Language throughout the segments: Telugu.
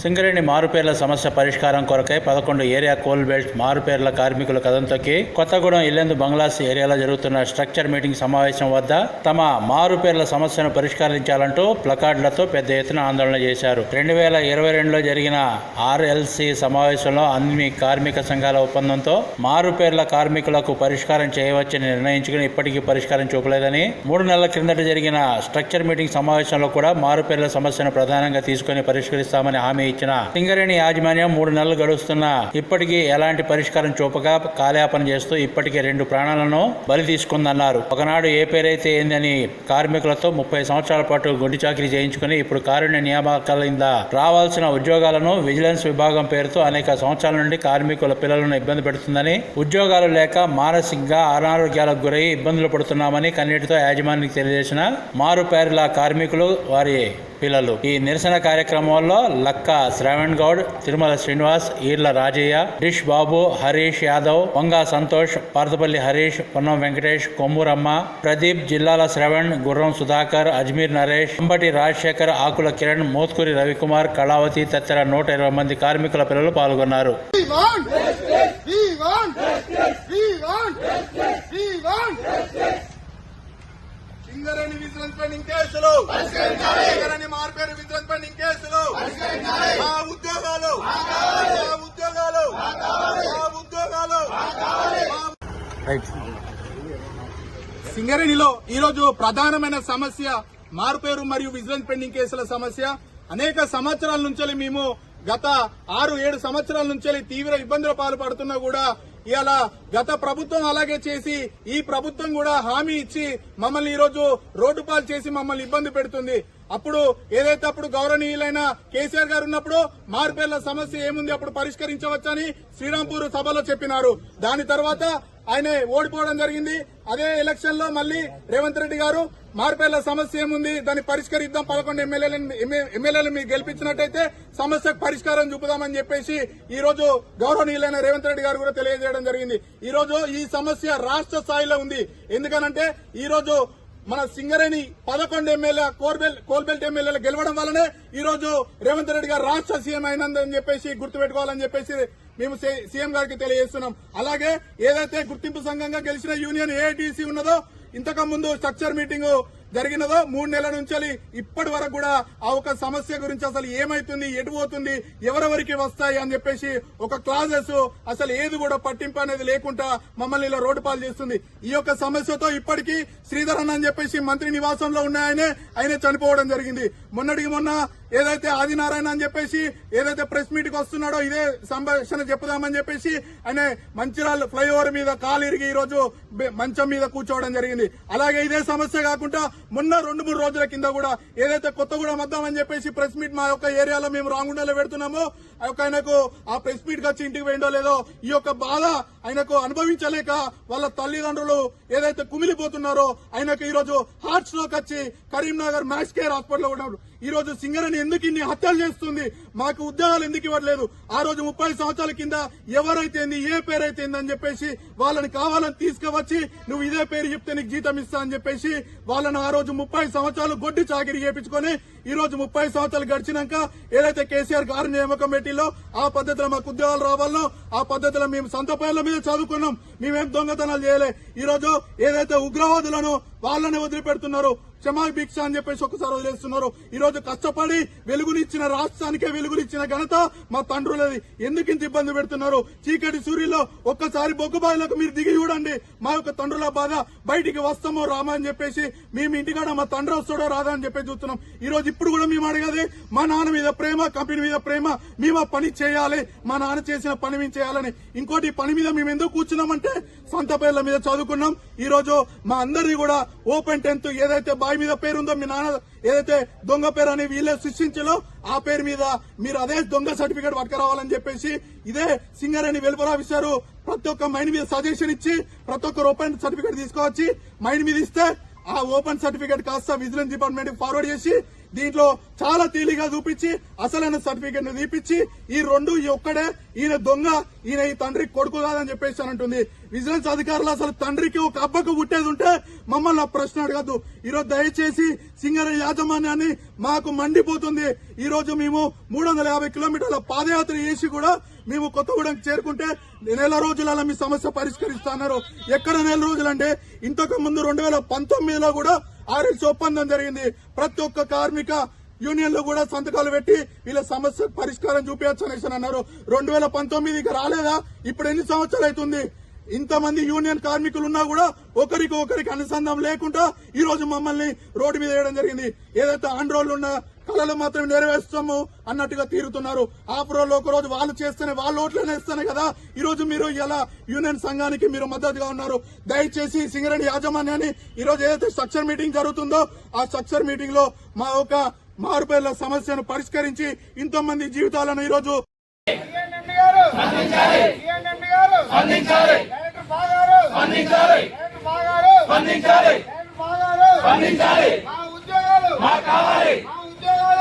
సింగరేణి మారుపేర్ల సమస్య పరిష్కారం కొరకై పదకొండు ఏరియా కోల్ బెల్ట్ మారుపేర్ల కార్మికుల కథం తొక్కి కొత్తగూడెం ఇల్లెందు బంగ్లాస్ ఏరియాలో జరుగుతున్న స్ట్రక్చర్ మీటింగ్ సమావేశం వద్ద తమ మారుపేర్ల సమస్యను పరిష్కరించాలంటూ ప్లకార్డులతో పెద్ద ఎత్తున ఆందోళన చేశారు. రెండు వేల ఇరవై రెండులో జరిగిన ఆర్ఎల్సి సమావేశంలో అన్ని కార్మిక సంఘాల ఒప్పందంతో మారుపేర్ల కార్మికులకు పరిష్కారం చేయవచ్చని నిర్ణయించుకుని ఇప్పటికీ పరిష్కారం చూపలేదని మూడు నెలల క్రిందట జరిగిన స్ట్రక్చర్ మీటింగ్ సమావేశంలో కూడా మారుపేర్ల సమస్యను ప్రధానంగా తీసుకుని పరిష్కరిస్తామని హామీ ఇచ్చిన సింగరేణి యాజమాన్యం మూడు నెలలు గడుస్తున్నా ఇప్పటికీ ఎలాంటి పరిష్కారం చూపగా కాలయాపన చేస్తూ ఇప్పటికే రెండు ప్రాణాలను బలి తీసుకుందన్నారు. ఒకనాడు ఏ పేరైతే ఏందని కార్మికులతో ముప్పై సంవత్సరాల పాటు గుండి చాకరీ చేయించుకుని ఇప్పుడు కారుణ్య నియామకాల కింద రావాల్సిన ఉద్యోగాలను విజిలెన్స్ విభాగం పేరుతో అనేక సంవత్సరాల నుండి కార్మికుల పిల్లలను ఇబ్బంది పెడుతుందని ఉద్యోగాలు లేక మానసికంగా అనారోగ్యాలకు గురై ఇబ్బందులు పడుతున్నామని కన్నీటితో యాజమాన్యానికి తెలియజేసిన మారుపేర్ల కార్మికులు వారి పిల్లలు. ఈ నిరసన కార్యక్రమంలో లక్క శ్రవణ్ గౌడ్ తిరుమల శ్రీనివాస్ ఈర్ల రాజయ్య డిష్ బాబు హరీష్ యాదవ్ వంగా సంతోష్ పార్తపల్లి హరీష్ పొన్నం వెంకటేష్ కొమ్మూరమ్మ ప్రదీప్ జిల్లాల శ్రవణ్ గుర్రం సుధాకర్ అజ్మీర్ నరేష్ అంబటి రాజశేఖర్ ఆకుల కిరణ్ మోత్కూరి రవికుమార్ కళావతి తదితర నూట ఇరవై మంది కార్మికుల పిల్లలు పాల్గొన్నారు We want We want We want We want Singareni vigilance pending కేసులు సింగరేణి మార్పేరు విజిలెన్స్ పెండింగ్ కేసులు మా ఉద్యోగాలు మా ఉద్యోగాలు మా ఉద్యోగాలు సింగరేణిలో ఈరోజు ప్రధానమైన సమస్య మారుపేరు మరియు విజిలెన్స్ పెండింగ్ కేసుల సమస్య. అనేక సంవత్సరాల నుంచి మేము గత ఆరు ఏడు సంవత్సరాల నుంచి తీవ్ర ఇబ్బందుల పాల్పడుతున్నా కూడా ఇలా గత ప్రభుత్వం అలాగే చేసి ఈ ప్రభుత్వం కూడా హామీ ఇచ్చి మమ్మల్ని ఈరోజు రోడ్డు పాలు చేసి మమ్మల్ని ఇబ్బంది పెడుతుంది. అప్పుడు ఏదైతే అప్పుడు గౌరవనీయులైన కేసీఆర్ గారు ఉన్నప్పుడు మార్పేర్ల సమస్య ఏముంది అప్పుడు పరిష్కరించవచ్చని శ్రీరాంపూర్ సభలో చెప్పినారు. దాని తర్వాత ఆయన ఓడిపోవడం జరిగింది. అదే ఎలక్షన్లో మళ్ళీ రేవంత్ రెడ్డి గారు మార్పేర్ల సమస్య ఏముంది దాన్ని పరిష్కరిద్దాం పదకొండు ఎమ్మెల్యేలను ఎమ్మెల్యేలు మీకు గెలిపించినట్టయితే సమస్యకు పరిష్కారం చూపుదామని చెప్పేసి ఈ రోజు గౌరవనీయులైన రేవంత్ రెడ్డి గారు కూడా తెలియజేయడం జరిగింది. ఈ రోజు ఈ సమస్య రాష్ట్ర స్థాయిలో ఉంది. ఎందుకనంటే ఈ రోజు మన సింగరేణి పదకొండు ఎమ్మెల్యే కోర్బెల్ కోల్బెల్ట్ ఎమ్మెల్యేలు గెలవడం వల్లనే ఈ రోజు రేవంత్ రెడ్డి గారు రాష్ట్ర సీఎం అయినందని చెప్పేసి గుర్తుపెట్టుకోవాలని చెప్పేసి మేము సీఎం గారికి తెలియజేస్తున్నాం. అలాగే ఏదైతే గుర్తింపు సంఘంగా గెలిచిన యూనియన్ ఏఐటీసీ ఉన్నదో ఇంతకు ముందు స్ట్రక్చర్ మీటింగ్ జరిగినదో మూడు నెలల నుంచి ఇప్పటి వరకు కూడా ఆ ఒక సమస్య గురించి అసలు ఏమైతుంది ఎటు పోతుంది ఎవరెవరికి వస్తాయి అని చెప్పేసి ఒక క్లాజెస్ అసలు ఏది కూడా పట్టింపు అనేది లేకుండా మమ్మల్ని ఇలా రోడ్డు పాలు చేస్తుంది. ఈ యొక్క సమస్యతో ఇప్పటికీ శ్రీధరన్ అని చెప్పేసి మంత్రి నివాసంలో ఉన్నాయనే ఆయన చనిపోవడం జరిగింది. మొన్నటికి మొన్న ఏదైతే ఆదినారాయణ అని చెప్పేసి ఏదైతే ప్రెస్ మీట్కి వస్తున్నాడో ఇదే సంభాషణ చెప్పుదామని చెప్పేసి ఆయన మంచిరాల్ ఫ్లైఓవర్ మీద కాలు ఇరిగి ఈ రోజు మంచం మీద కూర్చోవడం జరిగింది. అలాగే ఇదే సమస్య కాకుండా మొన్న రెండు మూడు రోజుల కింద కూడా ఏదైతే కొత్తగూడెం వద్దామని చెప్పేసి ప్రెస్ మీట్ మా యొక్క ఏరియాలో మేము రాంగుండలో పెడుతున్నామో ఆ యొక్క ఆయనకు ఆ ప్రెస్ మీట్ వచ్చి ఇంటికి పోయిండో లేదో ఈ యొక్క బాధ ఆయనకు అనుభవించలేక వాళ్ళ తల్లిదండ్రులు ఏదైతే కుమిలిపోతున్నారో ఆయనకు ఈరోజు రోజు హార్ట్ స్ట్రోక్ వచ్చి కరీంనగర్ మ్యాక్స్ కేర్ హాస్పిటల్ ఉన్నాడు ఈ రోజు సింగరేణి ఎందుకు ఇన్ని హత్యలు చేస్తుంది? మాకు ఉద్యోగాలు ఎందుకు ఇవ్వట్లేదు? ఆ రోజు ముప్పై సంవత్సరాల కింద ఎవరైతేంది ఏ పేరైతే అని చెప్పేసి వాళ్ళని కావాలని తీసుకువచ్చి నువ్వు ఇదే పేరు చెప్తే నీకు జీతం ఇస్తా అని చెప్పేసి వాళ్ళని ఆ రోజు ముప్పై సంవత్సరాలు గొడ్డి చాకిరి చేపించుకొని ఈ రోజు ముప్పై సంవత్సరాలు గడిచినాక ఏదైతే కేసీఆర్ గారు నియామకం పెట్టిలో ఆ పద్ధతిలో మాకు ఉద్యోగాలు రావాలనో ఆ పద్ధతిలో మేము సొంత పేర్ల మీద చదువుకున్నాం. మేమేం దొంగతనాలు చేయలే. ఈ రోజు ఏదైతే ఉగ్రవాదులను వాళ్ళని వదిలిపెడుతున్నారు క్షమాభిక్ష అని చెప్పేసి ఒకసారి వదిలేస్తున్నారు. ఈ రోజు కష్టపడి వెలుగునిచ్చిన రాష్ట్రానికే వెలుగునిచ్చిన ఘనత మా తండ్రులది. ఎందుకు ఇంత ఇబ్బంది పెడుతున్నారు? చీకటి సూర్యులో ఒక్కసారి బొగ్గుబాయిలకు మీరు దిగి చూడండి. మా యొక్క తండ్రుల బాధ బయటికి వస్తామో రామా అని చెప్పేసి మేము ఇంటికాడ మా తండ్రి వస్తాడో రాదా అని చెప్పేసి చూస్తున్నాం. ఈ రోజు ఇప్పుడు కూడా మేము అడగదే మా నాన్న మీద ప్రేమ కంపెనీ మీద ప్రేమ మేము ఆ పని చేయాలి మా నాన్న చేసిన పని మేము చేయాలని. ఇంకోటి పని మీద మేము ఎందుకు కూర్చున్నామంటే సొంత పేర్ల మీద చదువుకున్నాం. ఈ రోజు మా అందరిది కూడా ఓపెన్ టెన్త్ ఏదైతే బావి మీద పేరుందో మీ నాన్న ఏదైతే దొంగ పేరు అని వీళ్ళే సృష్టించాలో ఆ పేరు మీద మీరు అదే దొంగ సర్టిఫికేట్ పట్టుకురావాలని చెప్పేసి ఇదే సింగరేణి వెలుపల ప్రతి ఒక్క మైండ్ మీద సజెషన్ ఇచ్చి ప్రతి ఒక్కరు ఓపెన్ సర్టిఫికేట్ తీసుకొచ్చి మైండ్ మీద ఇస్తే ఆ ఓపెన్ సర్టిఫికేట్ కాస్త విజిలెన్స్ డిపార్ట్మెంట్ ఫార్వర్డ్ చేసి దీంట్లో చాలా తేలిగా చూపించి అసలైన సర్టిఫికెట్ను తీపిచ్చి ఈ రెండు ఒక్కడే ఈయన దొంగ ఈయన ఈ తండ్రి కొడుకు కాదని చెప్పేసి అంటుంది. విజిలెన్స్ అధికారులు అసలు తండ్రికి ఒక అబ్బకు పుట్టేది ఉంటే మమ్మల్ని ఆ ప్రశ్న అడగద్దు. ఈరోజు దయచేసి సింగర్ యాజమాన్యాన్ని మాకు మండిపోతుంది. ఈ రోజు మేము మూడు వందల యాభై కిలోమీటర్ల పాదయాత్ర చేసి కూడా మేము కొత్తగూడెం చేరుకుంటే నెల రోజులలో మీ సమస్య పరిష్కరిస్తున్నారు ఎక్కడ నెల రోజులంటే ఇంతకు ముందు రెండు వేల పంతొమ్మిదిలో కూడా ఆర్ఎల్సీ ఒప్పందం జరిగింది. ప్రతి ఒక్క కార్మిక యూనియన్లో కూడా సంతకాలు పెట్టి వీళ్ళ సమస్య పరిష్కారం చూపించచ్చు అనేసి అన్నారు. రెండు వేల పంతొమ్మిదికి రాలేదా? ఇప్పుడు ఎన్ని సంవత్సరాలు అవుతుంది? ఇంతమంది యూనియన్ కార్మికులు ఉన్నా కూడా ఒకరికి ఒకరికి అనుసంధానం లేకుండా ఈ రోజు మమ్మల్ని రోడ్డు మీద వేయడం జరిగింది. ఏదైతే ఆండ్రోళ్ళు ఉన్న కళలు మాత్రం నెరవేర్స్తాము అన్నట్టుగా తీరుతున్నారు. ఆఫ్ రోల్ ఒక రోజు వాళ్ళు చేస్తేనే వాళ్ళు ఓట్లనే ఇస్తానే కదా? ఈ రోజు మీరు ఇలా యూనియన్ సంఘానికి మీరు మద్దతుగా ఉన్నారు? దయచేసి సింగరేణి యాజమాన్యాన్ని ఈ రోజు ఏదైతే స్ట్రక్చర్ మీటింగ్ జరుగుతుందో ఆ స్ట్రక్చర్ మీటింగ్లో మా ఒక మారుపేర్ల సమస్యను పరిష్కరించి ఇంతమంది జీవితాలను ఈ రోజు గారు గారు మా ఉద్యోగాలు మా కావాలి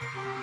Bye.